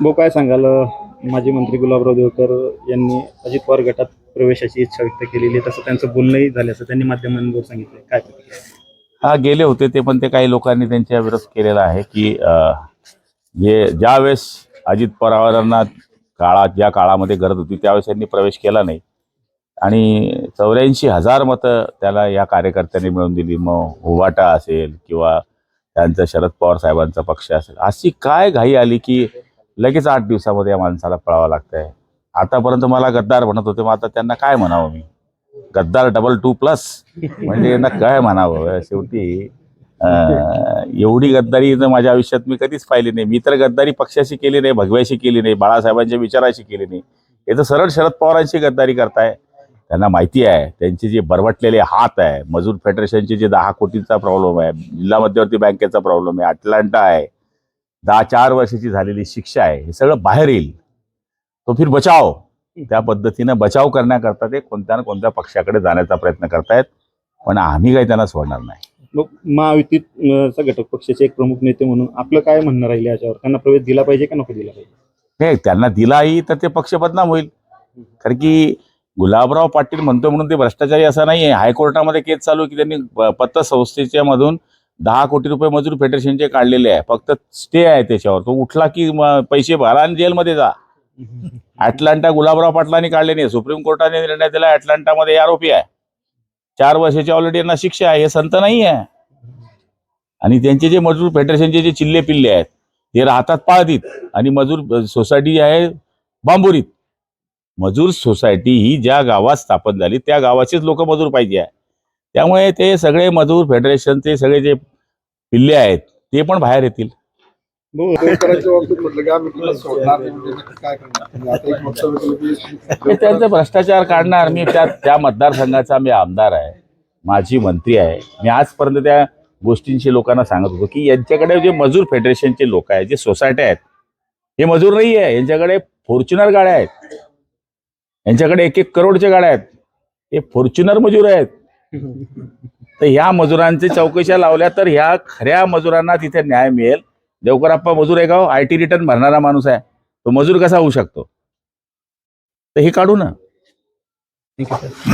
भाऊ काय सांगाल? माजी मंत्री गुलाबराव देवकर यांनी अजित पवार गटात प्रवेशाची इच्छा व्यक्त केलेली आहे. तसं त्यांचं बोलणंही झालं असं त्यांनी माध्यमांवर सांगितलं. काय हा गेले होते ते पण ते काही लोकांनी त्यांच्या विरोध केलेला आहे की जे ज्यावेळेस अजित पवारांना काळात ज्या काळामध्ये गरज होती त्यावेळेस त्यांनी प्रवेश केला नाही. आणि चौऱ्याऐंशी हजार मतं त्याला या कार्यकर्त्यांनी मिळवून दिली. मग हुवाटा असेल किंवा त्यांचा शरद पवार साहेबांचा पक्ष असेल. अशी काय घाई आली की लगेच आठ दिवसामध्ये या माणसाला पळावं लागतंय. आतापर्यंत मला गद्दार म्हणत होते मग आता त्यांना काय म्हणावं मी? गद्दार डबल टू प्लस म्हणजे यांना काय म्हणावं? शेवटी एवढी गद्दारी माझ्या आयुष्यात मी कधीच पाहिली नाही. मी तर गद्दारी पक्षाशी केली नाही भगव्याशी केली नाही बाळासाहेबांच्या विचाराशी केली नाही. हे तर सरळ शरद पवारांची गद्दारी करताय. त्यांना माहिती आहे त्यांचे जे बरवटलेले हात आहे मजूर फेडरेशनचे जे दहा कोटींचा प्रॉब्लेम आहे जिल्हा मध्यवर्ती बँकेचा प्रॉब्लेम आहे अटलांटा आहे दहा चार वर्षाची झालेली शिक्षा आहे हे सगळं बाहेर येईल. तो फिर बचाव. त्या पद्धतीनं बचाव करण्याकरता ते कोणत्या ना कोणत्या पक्षाकडे जाण्याचा प्रयत्न करतायत पण आम्ही काही त्यांना सोडणार नाही. मग महायुतीत अं, चा घटक पक्षाचे एक प्रमुख नेते म्हणून आपलं काय म्हणणं राहिले याच्यावर? त्यांना प्रवेश दिला पाहिजे का नको दिला पाहिजे? नाही त्यांना दिलाही तर ते पक्ष बदनाम होईल. कारण की गुलाबराव पाटील म्हणतो म्हणून ते भ्रष्टाचारी असं नाही आहे हायकोर्टामध्ये केस चालू की त्यांनी प- पत संस्थेच्या मधून दहा कोटी रुपये मजूर फेडरेशनचे काढलेले आहे. फक्त स्टे आहे त्याच्यावर. तो उठला की पैसे भरा आणि जेलमध्ये जा. अटलांटा गुलाबराव पाटलांनी काढले नाही सुप्रीम कोर्टाने निर्णय दिला अटलांटामध्ये आरोपी आहे. चार वर्षाची ऑलरेडी यांना शिक्षा आहे. हे संत नाही आहे. आणि त्यांचे जे मजूर फेडरेशनचे जे चिल्ले पिल्ले आहेत ते राहतात पाळतीत आणि मजूर सोसायटी आहे बांबोरीत. मजूर सोसायटी ही ज्या गावात स्थापन झाली त्या गावाचेच लोक मजूर पाहिजे आहे. त्यामुळे ते सगळे मजूर फेडरेशनचे सगळे जे पिल्ले आहेत ते पण बाहेर येतील. नाही म्हणजे हे त्यांचं भ्रष्टाचार काढणार मी त्या त्या मतदारसंघाचा मी आमदार आहे माझी मंत्री आहे. मी आजपर्यंत त्या गोष्टींशी लोकांना सांगत होतो की यांच्याकडे जे मजूर फेडरेशनचे लोक आहेत जे सोसायट्या आहेत हे मजूर नाही आहे यांच्याकडे फॉर्च्युनर गाड्या आहेत. यांच्याकडे एक एक करोडच्या गाड्या आहेत. हे फॉर्च्युनर मजूर आहेत. तर ह्या मजुरांची चौकशा लावल्या तर ह्या खऱ्या मजुरांना तिथे न्याय मिळेल. देवकराप्पा मजूर आहे का आय टी रिटर्न भरणारा माणूस आहे. तो मजूर कसा होऊ शकतो? तर हे काढू ना. ठीक आहे